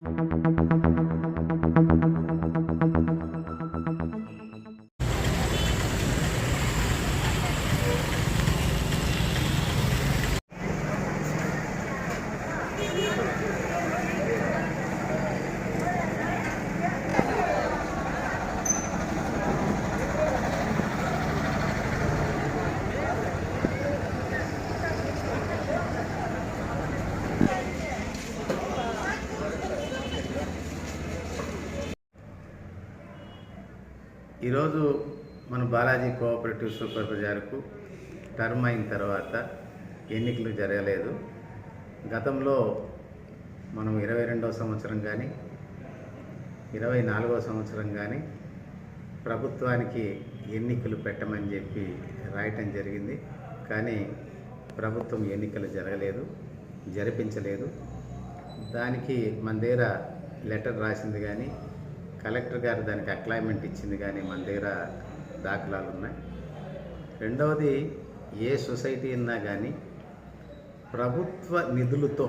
Thank you. ఈరోజు మన Balaji cooperative super బజార్కు టర్మ్ అయిన తర్వాత ఎన్నికలు జరగలేదు. గతంలో మనం ఇరవై రెండవ సంవత్సరం కానీ ఇరవై నాలుగవ సంవత్సరం కానీ ప్రభుత్వానికి ఎన్నికలు పెట్టమని చెప్పి రాయటం జరిగింది. కానీ ప్రభుత్వం ఎన్నికలు జరగలేదు జరిపించలేదు. దానికి మన దగ్గర లెటర్ రాసింది కానీ కలెక్టర్ గారు దానికి అక్లైమెంట్ ఇచ్చింది కానీ మన దగ్గర దాఖలాలు ఉన్నాయి. రెండవది ఏ సొసైటీ అయినా కానీ ప్రభుత్వ నిధులతో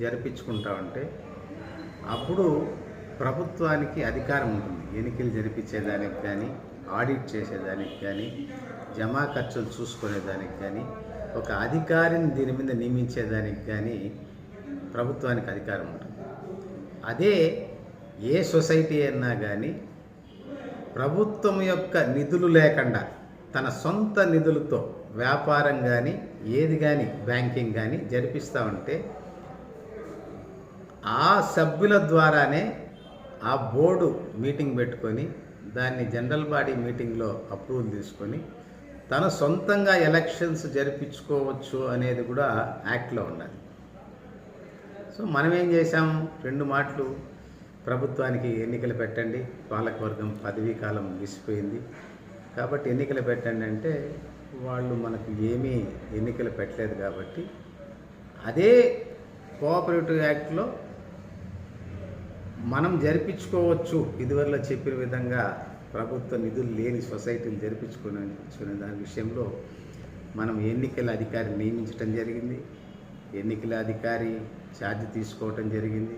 జరిపించుకుంటా ఉంటే అప్పుడు ప్రభుత్వానికి అధికారం ఉంటుంది. ఎన్నికలు జరిపించేదానికి కానీ ఆడిట్ చేసేదానికి కానీ జమా ఖర్చులు చూసుకునేదానికి కానీ ఒక అధికారిని దీని మీద నియమించేదానికి కానీ ప్రభుత్వానికి అధికారం ఉంటుంది. అదే ఏ సొసైటీ అయినా కానీ ప్రభుత్వం యొక్క నిధులు లేకుండా తన సొంత నిధులతో వ్యాపారం కానీ ఏది కానీ బ్యాంకింగ్ కానీ జరిపిస్తూ ఉంటే ఆ సభ్యుల ద్వారానే ఆ బోర్డు మీటింగ్ పెట్టుకొని దాన్ని జనరల్ బాడీ మీటింగ్లో అప్రూవల్ తీసుకొని తన సొంతంగా ఎలక్షన్స్ జరిపించుకోవచ్చు అనేది కూడా యాక్ట్లో ఉన్నది. సో మనం ఏం చేసాము రెండు మాటలు. ప్రభుత్వానికి ఎన్నికలు పెట్టండి. పాలకవర్గం పదవీ కాలం ముగిసిపోయింది. కాబట్టి ఎన్నికలు పెట్టండి అంటే వాళ్ళు మనకు ఏమీ ఎన్నికలు పెట్టలేదు కాబట్టి అదే కోఆపరేటివ్ యాక్ట్లో మనం జరిపించుకోవచ్చు. ఇదివరలో చెప్పిన విధంగా ప్రభుత్వ నిధులు లేని సొసైటీలు జరిపించుకునే దాని విషయంలో మనం ఎన్నికల అధికారి నియమించడం జరిగింది. ఎన్నికల అధికారి ఛార్జ్ తీసుకోవటం జరిగింది.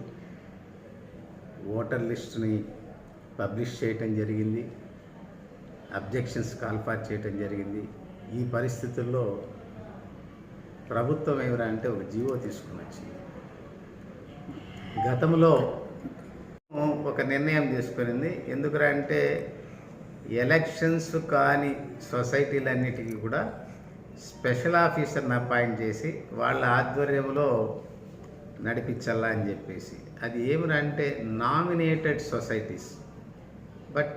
ఓటర్ లిస్టుని పబ్లిష్ చేయటం జరిగింది. అబ్జెక్షన్స్ కాల్ఫార్ చేయటం జరిగింది. ఈ పరిస్థితుల్లో ప్రభుత్వం ఏమిరా అంటే ఒక జీవో తీసుకుని వచ్చింది. గతంలో ఒక నిర్ణయం తీసుకునింది. ఎందుకురా అంటే ఎలక్షన్స్ కాని సొసైటీలన్నిటికీ కూడా స్పెషల్ ఆఫీసర్ని అపాయింట్ చేసి వాళ్ళ ఆధ్వర్యంలో నడిపించాలా అని చెప్పేసి అది ఏమిరంటే nominated societies. But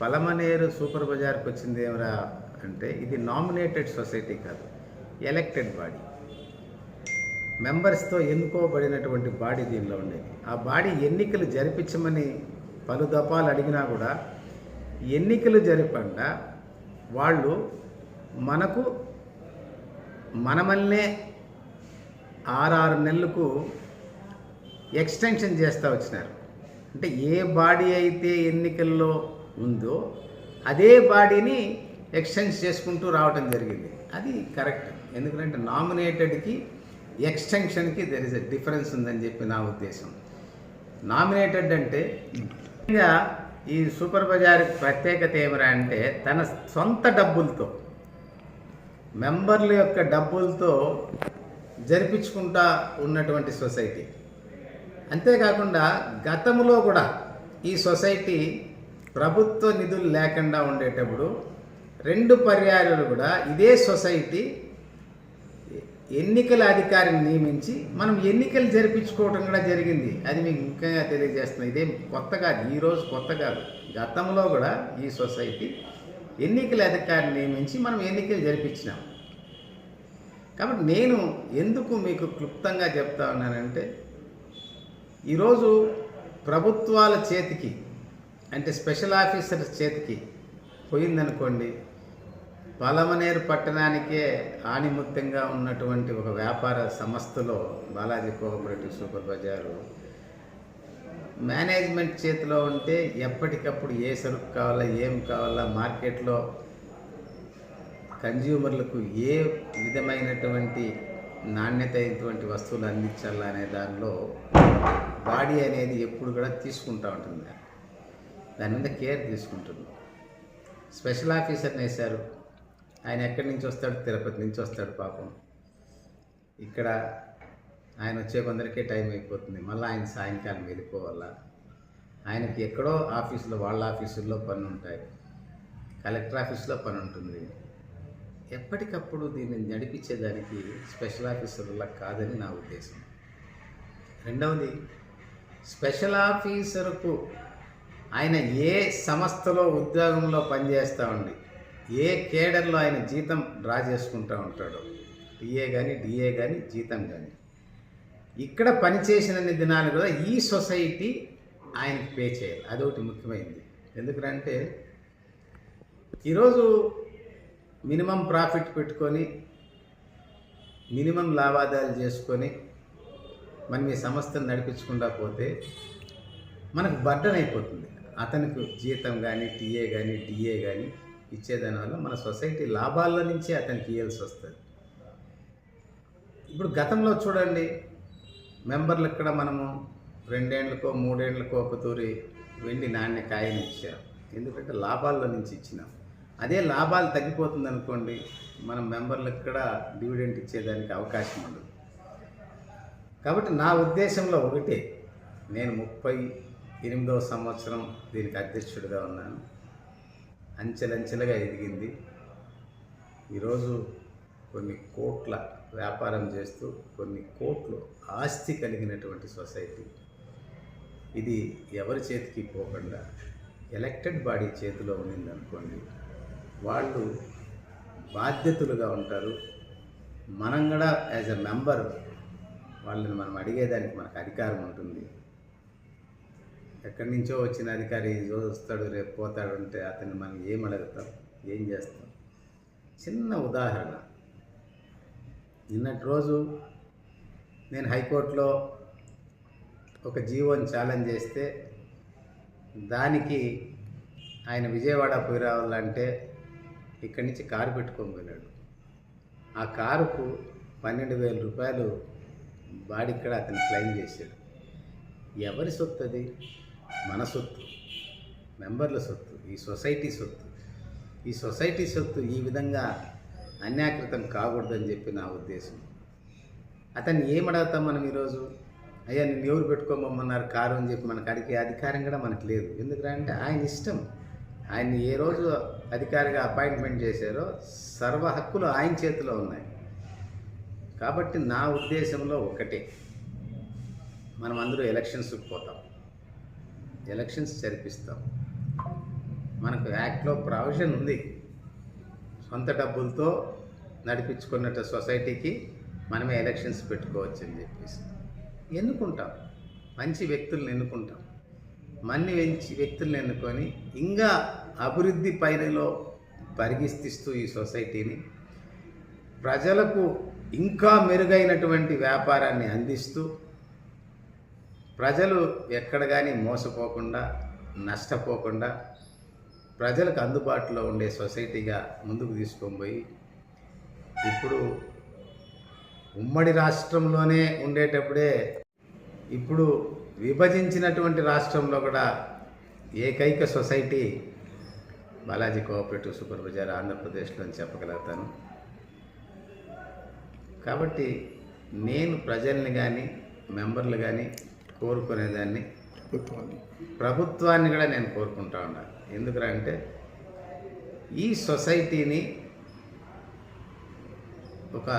Palamaner super బజార్కి వచ్చింది ఏమిరా అంటే ఇది నామినేటెడ్ సొసైటీ కాదు ఎలక్టెడ్ బాడీ. మెంబర్స్తో ఎన్నుకోబడినటువంటి బాడీ దీనిలో ఉండేది. ఆ బాడీ ఎన్నికలు జరిపించమని పలు దపాలు అడిగినా కూడా ఎన్నికలు జరపకుండా వాళ్ళు మనకు మనమల్నే ఆరారు నెలలకు ఎక్స్టెన్షన్ చేస్తూ వచ్చినారు. అంటే ఏ బాడీ అయితే ఎన్నికల్లో ఉందో అదే బాడీని ఎక్స్టెన్స్ చేసుకుంటూ రావటం జరిగింది. అది కరెక్ట్. ఎందుకంటే నామినేటెడ్కి ఎక్స్టెన్షన్కి దెర్ ఇస్ ఎ డిఫరెన్స్ ఉందని చెప్పి నా ఉద్దేశం. నామినేటెడ్ అంటే ముఖ్యంగా ఈ సూపర్ బజార్ ప్రత్యేకత ఏమిరా అంటే తన సొంత డబ్బులతో మెంబర్ల యొక్క డబ్బులతో జరిపించుకుంటా ఉన్నటువంటి సొసైటీ. అంతేకాకుండా గతంలో కూడా ఈ సొసైటీ ప్రభుత్వ నిధులు లేకుండా ఉండేటప్పుడు రెండు పర్యాయాలు కూడా ఇదే సొసైటీ ఎన్నికల అధికారిని నియమించి మనం ఎన్నికలు జరిపించుకోవడం కూడా జరిగింది. అది మీకు ముఖ్యంగా తెలియజేస్తున్నాం ఇదేం కొత్త కాదు ఈరోజు కొత్త కాదు. గతంలో కూడా ఈ సొసైటీ ఎన్నికల అధికారిని నియమించి మనం ఎన్నికలు జరిపించినాం. కాబట్టి నేను ఎందుకు మీకు క్లుప్తంగా చెప్తా ఉన్నానంటే ఈరోజు ప్రభుత్వాల చేతికి అంటే స్పెషల్ ఆఫీసర్స్ చేతికి పోయిందనుకోండి పలమనేరు పట్టణానికే ఆణిముత్యంగా ఉన్నటువంటి ఒక వ్యాపార సంస్థలో Balaji cooperative super bazaar management చేతిలో ఉంటే ఎప్పటికప్పుడు ఏ సరుకు కావాలా ఏం కావాలా మార్కెట్లో కన్జ్యూమర్లకు ఏ విధమైనటువంటి నాణ్యత అయినటువంటి వస్తువులు అందించాలా అనే దానిలో బాడీ అనేది ఎప్పుడు కూడా తీసుకుంటూ ఉంటుంది. దాని మీద కేర్ తీసుకుంటుంది. స్పెషల్ ఆఫీసర్ని వేశారు ఆయన ఎక్కడి నుంచి వస్తాడు? తిరుపతి నుంచి వస్తాడు పాపం. ఇక్కడ ఆయన వచ్చే కొందరికే టైం అయిపోతుంది. మళ్ళీ ఆయన సాయంకాలం వెళ్ళిపోవాలా? ఆయనకి ఎక్కడో ఆఫీసులో వాళ్ళ ఆఫీసుల్లో పని ఉంటాయి కలెక్టర్ ఆఫీస్లో పని ఉంటుంది ఎప్పటికప్పుడు దీన్ని నడిపించేదానికి స్పెషల్ ఆఫీసర్ల కాదని నా ఉద్దేశం. రెండవది స్పెషల్ ఆఫీసర్కు ఆయన ఏ సంస్థలో ఉద్యోగంలో పనిచేస్తూ ఉండి ఏ కేడర్లో ఆయన జీతం డ్రా చేసుకుంటూ ఉంటాడు డిఏ కానీ డిఏ కానీ జీతం కానీ ఇక్కడ పనిచేసిన దినాలు కూడా ఈ సొసైటీ ఆయనకి పే చేయాలి. అదొకటి ముఖ్యమైనది ఎందుకంటే ఈరోజు మినిమం ప్రాఫిట్ పెట్టుకొని మినిమం లావాదేవీలు చేసుకొని మనం ఈ సంస్థను నడిపించకుండా పోతే మనకు బర్డన్ అయిపోతుంది. అతనికి జీతం కానీ టీఏ కానీ డిఏ కానీ ఇచ్చేదాని వల్ల మన సొసైటీ లాభాల నుంచే అతనికి ఇవ్వాల్సి వస్తుంది. ఇప్పుడు గతంలో చూడండి మెంబర్లు ఇక్కడ మనము రెండేండ్లకో మూడేండ్లకో ఒక తూరి వెండి నాణ్య కాయని ఇచ్చాం ఎందుకంటే లాభాల్లో నుంచి ఇచ్చినాం. అదే లాభాలు తగ్గిపోతుంది అనుకోండి మనం మెంబర్లకు కూడా డివిడెంట్ ఇచ్చేదానికి అవకాశం ఉండదు. కాబట్టి నా ఉద్దేశంలో ఒకటే నేను ముప్పై ఎనిమిదవ సంవత్సరం దీనికి అధ్యక్షుడిగా ఉన్నాను. అంచెలంచెలుగా ఎదిగింది. ఈరోజు కొన్ని కోట్ల వ్యాపారం చేస్తూ కొన్ని కోట్లు ఆస్తి కలిగినటువంటి సొసైటీ. ఇది ఎవరి చేతికి పోకుండా ఎలక్టెడ్ బాడీ చేతిలో ఉండింది అనుకోండి వాళ్ళు బాధ్యతలుగా ఉంటారు. మనం కూడా యాజ్ ఎ మెంబర్ వాళ్ళని మనం అడిగేదానికి మనకు అధికారం ఉంటుంది. ఎక్కడి నుంచో వచ్చిన అధికారి ఈ రోజు వస్తాడు రేపు పోతాడు అంటే అతన్ని మనం ఏం అడుగుతాం ఏం చేస్తాం? చిన్న ఉదాహరణ. నిన్నటి రోజు నేను హైకోర్టులో ఒక జీవోని ఛాలెంజ్ చేస్తే దానికి ఆయన విజయవాడ పోయి రావాలంటే ఇక్కడి నుంచి కారు పెట్టుకొని పోయినాడు ఆ కారుకు పన్నెండు వేల రూపాయలు బాడిక్కడ అతను క్లెయిమ్ చేశాడు. ఎవరి సొత్తు అది? మన సొత్తు. మెంబర్ల సొత్తు. ఈ సొసైటీ సొత్తు. ఈ సొసైటీ సొత్తు ఈ విధంగా అన్యాకృతం కాకూడదని చెప్పి నా ఉద్దేశం. అతన్ని ఏమడగతాం మనం ఈరోజు? అయ్యా నేను ఎవరు పెట్టుకోమన్నారు కారు అని చెప్పి మనకు అడిగే అధికారం కూడా మనకు లేదు. ఎందుకంటే ఆయన ఇష్టం. ఆయన్ని ఏ రోజు అధికారిగా అపాయింట్మెంట్ చేశారో సర్వ హక్కులు ఆయన చేతిలో ఉన్నాయి. కాబట్టి నా ఉద్దేశంలో ఒకటే. మనం అందరూ ఎలక్షన్స్కి పోతాం. ఎలక్షన్స్ జరిపిస్తాం. మనకు యాక్ట్లో ప్రావిజన్ ఉంది. సొంత డబ్బులతో నడిపించుకున్నట్టు సొసైటీకి మనమే ఎలక్షన్స్ పెట్టుకోవచ్చు అని చెప్పేసి. ఎన్నుకుంటాం. మంచి వ్యక్తులను ఎన్నుకుంటాం. మన్ని మంచి వ్యక్తులను ఎన్నుకొని ఇంకా అభివృద్ధి పైనలో పరిగిస్తిస్తూ ఈ సొసైటీని ప్రజలకు ఇంకా మెరుగైనటువంటి వ్యాపారాన్ని అందిస్తూ ప్రజలు ఎక్కడ కానీ మోసపోకుండా నష్టపోకుండా ప్రజలకు అందుబాటులో ఉండే సొసైటీగా ముందుకు తీసుకొని పోయి ఇప్పుడు ఉమ్మడి రాష్ట్రంలోనే ఉండేటప్పుడే ఇప్పుడు విభజించినటువంటి రాష్ట్రంలో కూడా ఏకైక society Balaji cooperative super bazaar ఆంధ్రప్రదేశ్లో అని చెప్పగలుగుతాను. కాబట్టి నేను ప్రజల్ని కానీ మెంబర్లు కానీ కోరుకునేదాన్ని ప్రభుత్వాన్ని. కూడా నేను కోరుకుంటా ఉన్నాను ఎందుకంటే ఈ సొసైటీని ఒక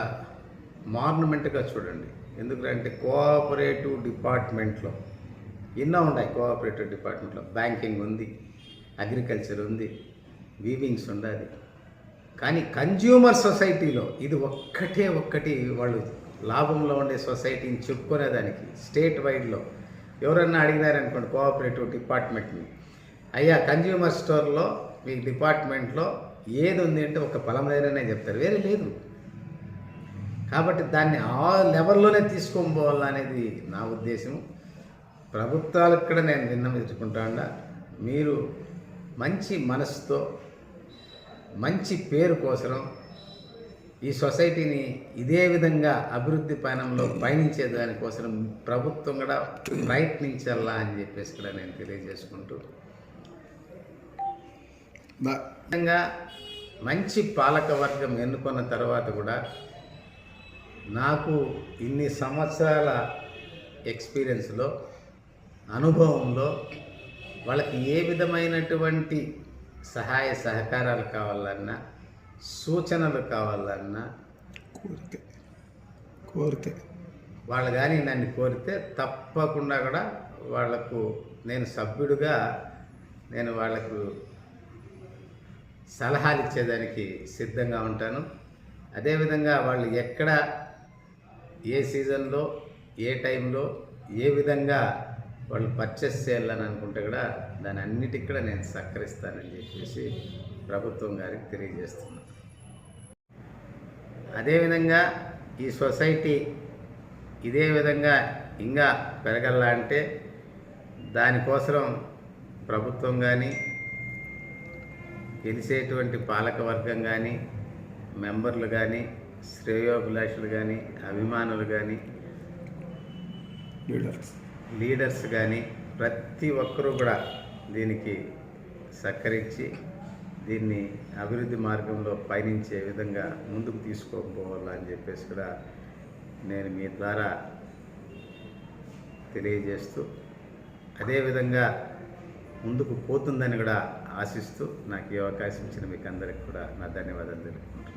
మార్నమెంట్గా చూడండి. ఎందుకంటే కోఆపరేటివ్ డిపార్ట్మెంట్లో ఎన్నో ఉన్నాయి. కోఆపరేటివ్ డిపార్ట్మెంట్లో బ్యాంకింగ్ ఉంది అగ్రికల్చర్ ఉంది వీవింగ్స్ ఉండాలి. కానీ కన్జ్యూమర్ సొసైటీలో ఇది ఒక్కటే ఒక్కటి వాళ్ళు లాభంలో ఉండే సొసైటీని చెప్పుకునేదానికి. స్టేట్ వైడ్లో ఎవరన్నా అడిగినారనుకోండి కోఆపరేటివ్ డిపార్ట్మెంట్ని అయ్యా కన్జ్యూమర్ స్టోర్లో మీ డిపార్ట్మెంట్లో ఏది ఉంది అంటే ఒక పలమనేరనే చెప్తారు. వేరే లేదు. కాబట్టి దాన్ని ఆ లెవెల్లోనే తీసుకొని పోవాలనేది నా ఉద్దేశం. ప్రభుత్వాలకు కూడా నేను విన్నవించుకుంటాను మీరు మంచి మనసుతో మంచి పేరు కోసం ఈ సొసైటీని ఇదే విధంగా అభివృద్ధి పయనంలో పయనించే దానికోసం ప్రభుత్వం కూడా ప్రయత్నించాలా అని చెప్పేసి కూడా నేను తెలియజేసుకుంటూ. విధంగా మంచి పాలక వర్గం ఎన్నుకున్న తర్వాత కూడా నాకు ఇన్ని సంవత్సరాల ఎక్స్పీరియన్స్లో అనుభవంలో వాళ్ళకి ఏ విధమైనటువంటి సహాయ సహకారాలు కావాలన్నా సూచనలు కావాలన్నా కోరితే కోరితే వాళ్ళు కానీ నన్ను కోరితే తప్పకుండా కూడా వాళ్ళకు నేను సభ్యుడిగా నేను వాళ్ళకు సలహాలు ఇచ్చేదానికి సిద్ధంగా ఉంటాను. అదేవిధంగా వాళ్ళు ఎక్కడ ఏ సీజన్లో ఏ టైంలో ఏ విధంగా వాళ్ళు పర్చేస్ చేయాలని అనుకుంటే కూడా దాని అన్నిటికి కూడా నేను సహకరిస్తానని చెప్పేసి ప్రభుత్వం గారికి తెలియజేస్తున్నాను అదేవిధంగా ఈ సొసైటీ ఇదే విధంగా ఇంకా పెరగల్లా అంటే దానికోసం ప్రభుత్వం కానీ గెలిచేటువంటి పాలక వర్గం కానీ మెంబర్లు కానీ శ్రేయోభిలాషులు కానీ అభిమానులు కానీ లీడర్స్. లీడర్స్ కానీ ప్రతి ఒక్కరూ కూడా దీనికి సహకరించి దీన్ని అభివృద్ధి మార్గంలో పయనించే విధంగా ముందుకు తీసుకోకపోవాలని చెప్పేసి కూడా నేను మీ ద్వారా తెలియజేస్తూ అదేవిధంగా ముందుకు పోతుందని కూడా ఆశిస్తూ నాకు ఈ అవకాశం ఇచ్చిన మీకు అందరికి కూడా నా ధన్యవాదాలు తెలుపుకుంటున్నాను.